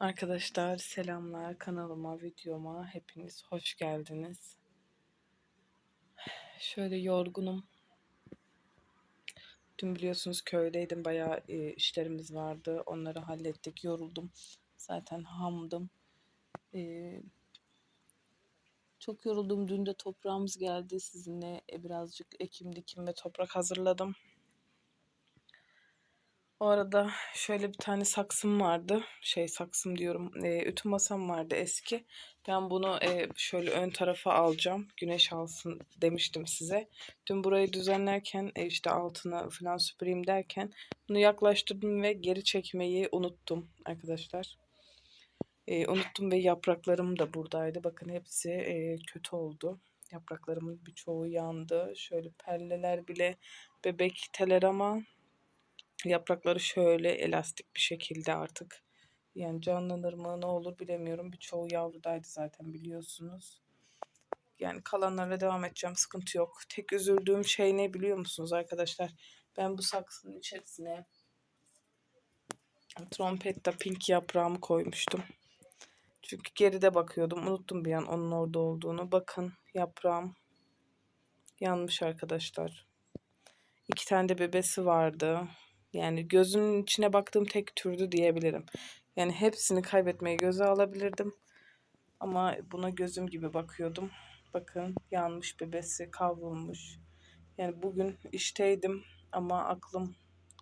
Arkadaşlar selamlar kanalıma, videoma hepiniz hoş geldiniz. Şöyle yorgunum. Dün biliyorsunuz köydeydim bayağı e, işlerimiz vardı. Onları hallettik, yoruldum. Zaten hamdım. E, çok yoruldum. Dün de toprağımız geldi. Sizinle e, birazcık ekim dikim ve toprak hazırladım. O arada şöyle bir tane saksım vardı. Şey saksım diyorum. E, ütü masam vardı eski. Ben bunu e, şöyle ön tarafa alacağım. Güneş alsın demiştim size. Dün burayı düzenlerken e, işte altına falan süpüreyim derken bunu yaklaştırdım ve geri çekmeyi unuttum arkadaşlar. E, unuttum ve yapraklarım da buradaydı. Bakın hepsi e, kötü oldu. Yapraklarımın birçoğu yandı. Şöyle pelleler bile bebek teler ama Yaprakları şöyle elastik bir şekilde artık. Yani canlanır mı ne olur bilemiyorum. Birçoğu yavrudaydı zaten biliyorsunuz. Yani kalanlarla devam edeceğim. Sıkıntı yok. Tek üzüldüğüm şey ne biliyor musunuz arkadaşlar? Ben bu saksının içerisine trompetta pink yaprağımı koymuştum. Çünkü geride bakıyordum. Unuttum bir an onun orada olduğunu. Bakın yaprağım yanmış arkadaşlar. İki tane de bebesi vardı. Yani gözünün içine baktığım tek türdü diyebilirim. Yani hepsini kaybetmeyi göze alabilirdim. Ama buna gözüm gibi bakıyordum. Bakın yanmış bebesi kavrulmuş. Yani bugün işteydim ama aklım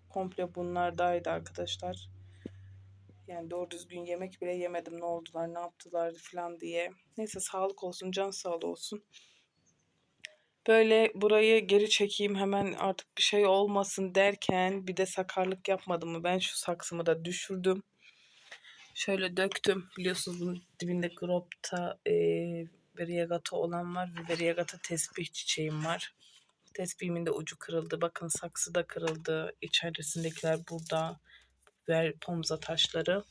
komple bunlardaydı arkadaşlar. Yani doğru düzgün yemek bile yemedim ne oldular ne yaptılar falan diye. Neyse sağlık olsun can sağlığı olsun. Böyle burayı geri çekeyim hemen artık bir şey olmasın derken bir de sakarlık yapmadım mı? Ben şu saksımı da düşürdüm. Şöyle döktüm. Biliyorsunuz bunun dibinde gropta e, variegata olan var ve variegata tesbih çiçeğim var. Tesbihimin de ucu kırıldı. Bakın saksı da kırıldı. İçerisindekiler burada. Ver pomza taşları.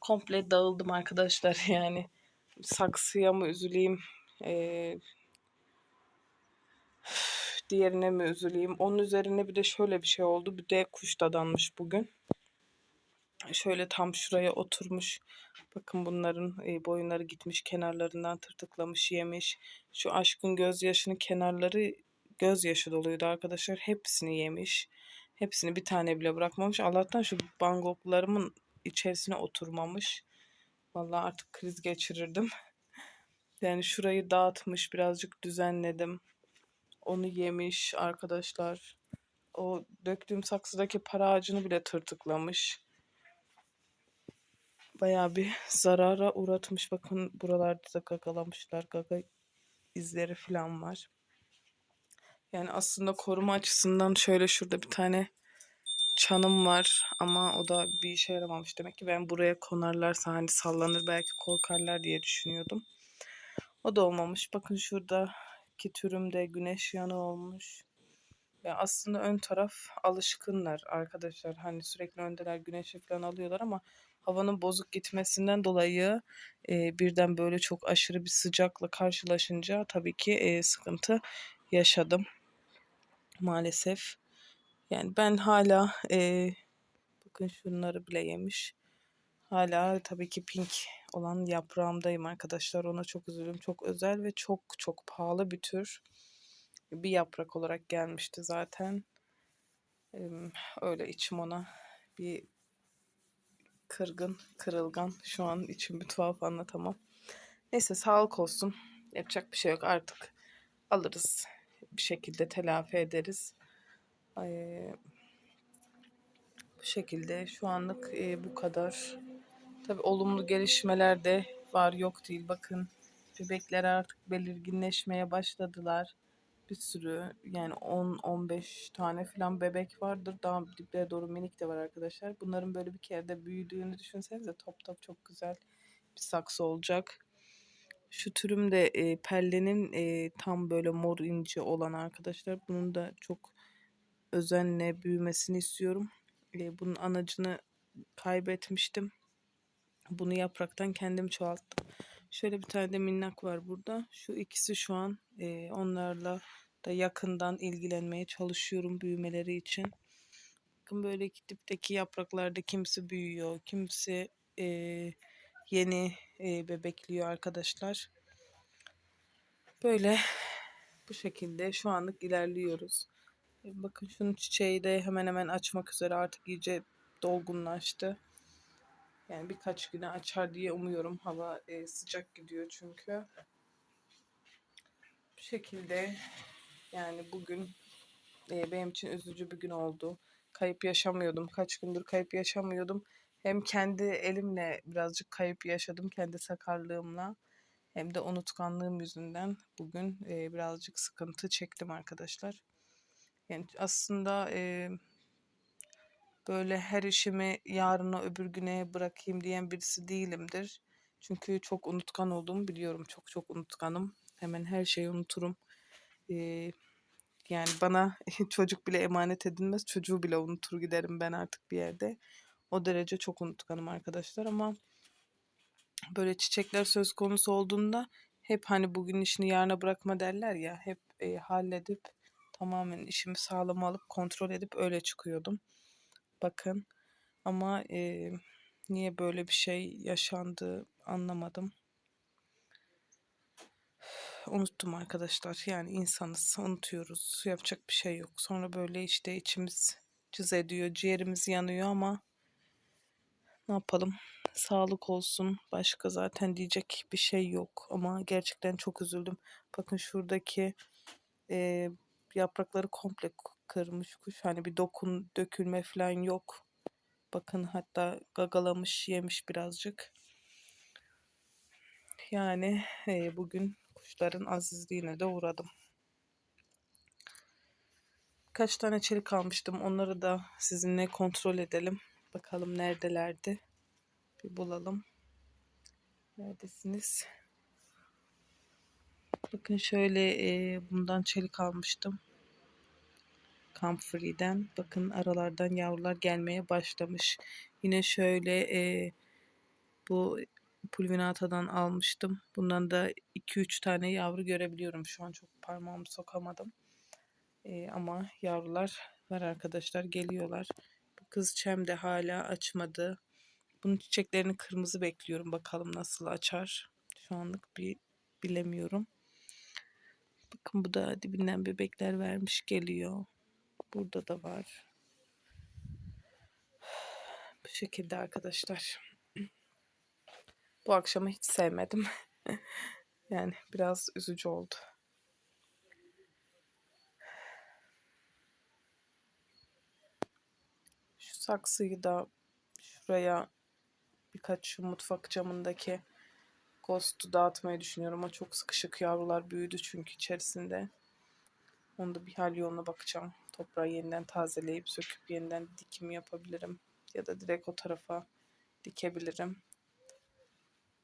Komple dağıldım arkadaşlar yani. Saksıya mı üzüleyim? Eee diğerine mi üzüleyim? Onun üzerine bir de şöyle bir şey oldu. Bir de kuş dadanmış bugün. Şöyle tam şuraya oturmuş. Bakın bunların e, boyunları gitmiş. Kenarlarından tırtıklamış, yemiş. Şu aşkın gözyaşının kenarları gözyaşı doluydu arkadaşlar. Hepsini yemiş. Hepsini bir tane bile bırakmamış. Allah'tan şu bangoklarımın içerisine oturmamış. Vallahi artık kriz geçirirdim. Yani şurayı dağıtmış, birazcık düzenledim. Onu yemiş arkadaşlar. O döktüğüm saksıdaki para ağacını bile tırtıklamış. Bayağı bir zarara uğratmış. Bakın buralarda da gagalamışlar. Gaga izleri falan var. Yani aslında koruma açısından şöyle şurada bir tane çanım var ama o da bir işe yaramamış. Demek ki ben buraya konarlarsa hani sallanır belki korkarlar diye düşünüyordum. O da olmamış. Bakın şurada iki türüm de güneş yanı olmuş. Ya aslında ön taraf alışkınlar arkadaşlar. Hani sürekli öndeler güneşi falan alıyorlar ama havanın bozuk gitmesinden dolayı e, birden böyle çok aşırı bir sıcakla karşılaşınca tabii ki e, sıkıntı yaşadım. Maalesef. Yani ben hala e, bakın şunları bile yemiş. Hala tabii ki pink olan yaprağımdayım arkadaşlar. Ona çok üzüldüm. Çok özel ve çok çok pahalı bir tür. Bir yaprak olarak gelmişti zaten. Öyle içim ona bir kırgın, kırılgan. Şu an içim bir tuhaf anlatamam. Neyse sağlık olsun. Yapacak bir şey yok artık. Alırız. Bir şekilde telafi ederiz. Ay, bu şekilde şu anlık e, bu kadar. Tabi olumlu gelişmeler de var yok değil. Bakın bebekler artık belirginleşmeye başladılar. Bir sürü yani 10-15 tane falan bebek vardır. Daha diplere doğru minik de var arkadaşlar. Bunların böyle bir kere de büyüdüğünü düşünsenize top top çok güzel bir saksı olacak. Şu türüm de e, pellenin e, tam böyle mor ince olan arkadaşlar. Bunun da çok özenle büyümesini istiyorum. E, bunun anacını kaybetmiştim. Bunu yapraktan kendim çoğalttım. Şöyle bir tane de minnak var burada. Şu ikisi şu an e, onlarla da yakından ilgilenmeye çalışıyorum büyümeleri için. Bakın böyle dipteki yapraklarda kimisi büyüyor, kimisi e, yeni e, bebekliyor arkadaşlar. Böyle bu şekilde şu anlık ilerliyoruz. E, bakın şunun çiçeği de hemen hemen açmak üzere artık iyice dolgunlaştı. Yani birkaç güne açar diye umuyorum. Hava e, sıcak gidiyor çünkü. Bu şekilde yani bugün e, benim için üzücü bir gün oldu. Kayıp yaşamıyordum. Kaç gündür kayıp yaşamıyordum. Hem kendi elimle birazcık kayıp yaşadım. Kendi sakarlığımla. Hem de unutkanlığım yüzünden bugün e, birazcık sıkıntı çektim arkadaşlar. Yani aslında e, böyle her işimi yarına öbür güne bırakayım diyen birisi değilimdir. Çünkü çok unutkan olduğumu biliyorum. Çok çok unutkanım. Hemen her şeyi unuturum. Ee, yani bana çocuk bile emanet edilmez. Çocuğu bile unutur giderim ben artık bir yerde. O derece çok unutkanım arkadaşlar ama böyle çiçekler söz konusu olduğunda hep hani bugün işini yarına bırakma derler ya hep e, halledip tamamen işimi sağlam alıp kontrol edip öyle çıkıyordum. Bakın ama e, niye böyle bir şey yaşandı anlamadım. Unuttum arkadaşlar. Yani insanız, unutuyoruz. Yapacak bir şey yok. Sonra böyle işte içimiz cız ediyor, ciğerimiz yanıyor ama ne yapalım? Sağlık olsun. Başka zaten diyecek bir şey yok. Ama gerçekten çok üzüldüm. Bakın şuradaki e, yaprakları komple kırmış kuş. Hani bir dokun dökülme falan yok. Bakın hatta gagalamış yemiş birazcık. Yani e, bugün kuşların azizliğine de uğradım. Kaç tane çelik almıştım. Onları da sizinle kontrol edelim. Bakalım neredelerdi. Bir bulalım. Neredesiniz? Bakın şöyle e, bundan çelik almıştım. Comfrey'den. Bakın aralardan yavrular gelmeye başlamış. Yine şöyle e, bu pulvinatadan almıştım. Bundan da 2-3 tane yavru görebiliyorum. Şu an çok parmağımı sokamadım. E, ama yavrular var arkadaşlar. Geliyorlar. Bu kız çem de hala açmadı. Bunun çiçeklerini kırmızı bekliyorum. Bakalım nasıl açar. Şu anlık bir bilemiyorum. Bakın bu da dibinden bebekler vermiş geliyor. Burada da var. Bu şekilde arkadaşlar. Bu akşamı hiç sevmedim. yani biraz üzücü oldu. Şu saksıyı da şuraya birkaç şu mutfak camındaki ghost'u dağıtmayı düşünüyorum ama çok sıkışık yavrular büyüdü çünkü içerisinde. Onda bir hal yoluna bakacağım. Toprağı yeniden tazeleyip söküp yeniden dikim yapabilirim. Ya da direkt o tarafa dikebilirim.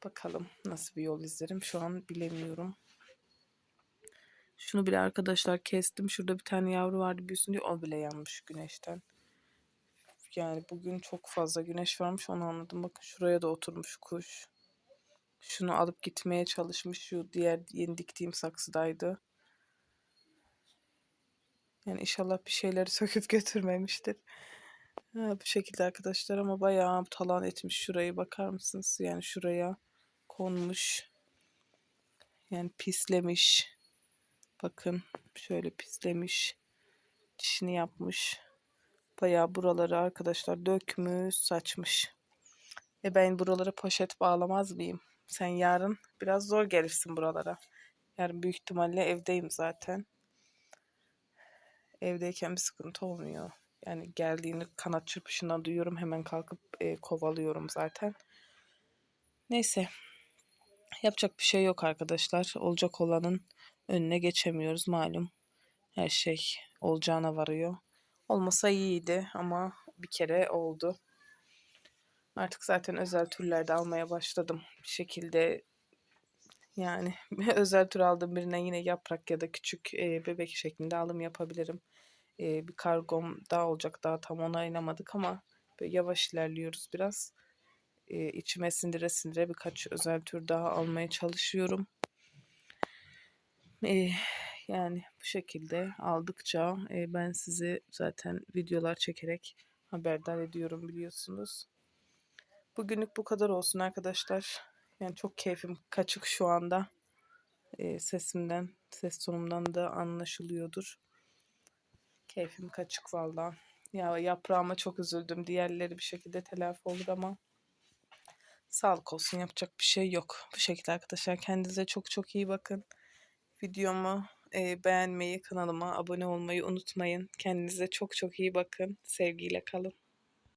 Bakalım nasıl bir yol izlerim. Şu an bilemiyorum. Şunu bile arkadaşlar kestim. Şurada bir tane yavru vardı büyüsün diye. O bile yanmış güneşten. Yani bugün çok fazla güneş varmış onu anladım. Bakın şuraya da oturmuş kuş. Şunu alıp gitmeye çalışmış. Şu diğer yeni diktiğim saksıdaydı. Yani inşallah bir şeyleri söküp götürmemiştir. Bu şekilde arkadaşlar ama bayağı talan etmiş şurayı bakar mısınız? Yani şuraya konmuş. Yani pislemiş. Bakın şöyle pislemiş. Dişini yapmış. Bayağı buraları arkadaşlar dökmüş, saçmış. E ben buralara poşet bağlamaz mıyım? Sen yarın biraz zor gelirsin buralara. Yarın büyük ihtimalle evdeyim zaten evdeyken bir sıkıntı olmuyor. Yani geldiğini kanat çırpışından duyuyorum. Hemen kalkıp e, kovalıyorum zaten. Neyse. Yapacak bir şey yok arkadaşlar. Olacak olanın önüne geçemiyoruz malum. Her şey olacağına varıyor. Olmasa iyiydi ama bir kere oldu. Artık zaten özel türlerde almaya başladım. Bir şekilde yani özel tür aldığım birine yine yaprak ya da küçük e, bebek şeklinde alım yapabilirim. E, bir kargom daha olacak daha tam onaylamadık ama böyle yavaş ilerliyoruz biraz. E, içime sindire sindire birkaç özel tür daha almaya çalışıyorum. E, yani bu şekilde aldıkça e, ben sizi zaten videolar çekerek haberdar ediyorum biliyorsunuz. Bugünlük bu kadar olsun arkadaşlar. Yani çok keyfim kaçık şu anda. Ee, sesimden, ses tonumdan da anlaşılıyordur. Keyfim kaçık valla. Ya yaprağıma çok üzüldüm. Diğerleri bir şekilde telafi olur ama sağlık olsun yapacak bir şey yok. Bu şekilde arkadaşlar kendinize çok çok iyi bakın. Videomu e, beğenmeyi, kanalıma abone olmayı unutmayın. Kendinize çok çok iyi bakın. Sevgiyle kalın.